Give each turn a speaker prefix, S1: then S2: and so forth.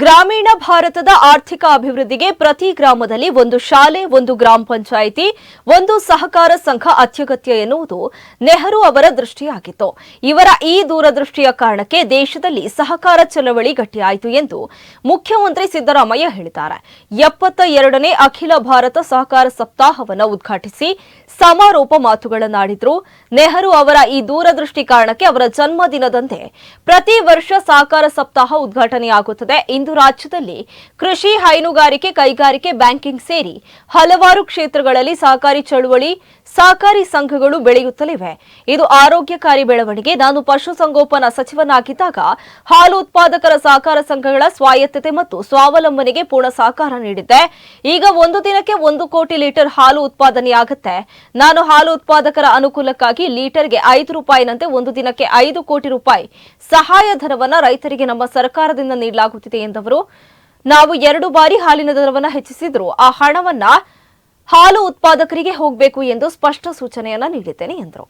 S1: ಗ್ರಾಮೀಣ ಭಾರತದ ಆರ್ಥಿಕ ಅಭಿವೃದ್ಧಿಗೆ ಪ್ರತಿ ಗ್ರಾಮದಲ್ಲಿ ಒಂದು ಶಾಲೆ, ಒಂದು ಗ್ರಾಮ ಪಂಚಾಯಿತಿ, ಒಂದು ಸಹಕಾರ ಸಂಘ ಅತ್ಯಗತ್ಯ ಎನ್ನುವುದು ನೆಹರು ಅವರ ದೃಷ್ಟಿಯಾಗಿತ್ತು. ಇವರ ಈ ದೂರದೃಷ್ಟಿಯ ಕಾರಣಕ್ಕೆ ದೇಶದಲ್ಲಿ ಸಹಕಾರ ಚಳವಳಿ ಗಟ್ಟಿಯಾಯಿತು ಎಂದು ಮುಖ್ಯಮಂತ್ರಿ ಸಿದ್ದರಾಮಯ್ಯ ಹೇಳಿದ್ದಾರೆ. ಎಪ್ಪತ್ತ ಎರಡನೇ ಅಖಿಲ ಭಾರತ ಸಹಕಾರ ಸಪ್ತಾಹವನ್ನು ಉದ್ಘಾಟಿಸಿ ಸಮಾರೋಪ ಮಾತುಗಳನ್ನಾಡಿದ್ರು ನೆಹರು ಅವರ ಈ ದೂರದೃಷ್ಟಿ ಕಾರಣಕ್ಕೆ ಅವರ ಜನ್ಮದಿನದಂತೆ ಪ್ರತಿ ವರ್ಷ ಸಹಕಾರ ಸಪ್ತಾಹ ಉದ್ಘಾಟನೆಯಾಗುತ್ತದೆ. ಇಂದು ರಾಜ್ಯದಲ್ಲಿ ಕೃಷಿ ಹೈನುಗಾರಿಕೆ, ಕೈಗಾರಿಕೆ, ಬ್ಯಾಂಕಿಂಗ್ ಸೇರಿ ಹಲವಾರು ಕ್ಷೇತ್ರಗಳಲ್ಲಿ ಸಹಕಾರಿ ಚಳುವಳಿ, ಸಹಕಾರಿ ಸಂಘಗಳು ಬೆಳೆಯುತ್ತಲಿವೆ. ಇದು ಆರೋಗ್ಯಕಾರಿ ಬೆಳವಣಿಗೆ. ನಾನು ಪಶುಸಂಗೋಪನಾ ಸಚಿವನಾಗಿದ್ದಾಗ ಹಾಲು ಉತ್ಪಾದಕರ ಸಹಕಾರ ಸಂಘಗಳ ಸ್ವಾಯತ್ತತೆ ಮತ್ತು ಸ್ವಾವಲಂಬನೆಗೆ ಪೂರ್ಣ ಸಹಕಾರ ನೀಡಿದ್ದೆ. ಈಗ ಒಂದು ದಿನಕ್ಕೆ ಒಂದು ಕೋಟಿ ಲೀಟರ್ ಹಾಲು ಉತ್ಪಾದನೆಯಾಗುತ್ತೆ. ನಾನು ಹಾಲು ಉತ್ಪಾದಕರ ಅನುಕೂಲಕ್ಕಾಗಿ ಲೀಟರ್ಗೆ ಐದು ರೂಪಾಯಿನಂತೆ ಒಂದು ದಿನಕ್ಕೆ ಐದು ಕೋಟಿ ರೂಪಾಯಿ ಸಹಾಯಧನವನ್ನು ರೈತರಿಗೆ ನಮ್ಮ ಸರ್ಕಾರದಿಂದ ನೀಡಲಾಗುತ್ತಿದೆ ಎಂದವರು ನಾವು ಎರಡು ಬಾರಿ ಹಾಲಿನ ದರವನ್ನು ಹೆಚ್ಚಿಸಿದ್ರು ಆ ಹಣವನ್ನ ಹಾಲು ಉತ್ಪಾದಕರಿಗೆ ಹೋಗಬೇಕು ಎಂದು ಸ್ಪಷ್ಟ ಸೂಚನೆಯನ್ನ ನೀಡಿದ್ದೇನೆ ಎಂದರು.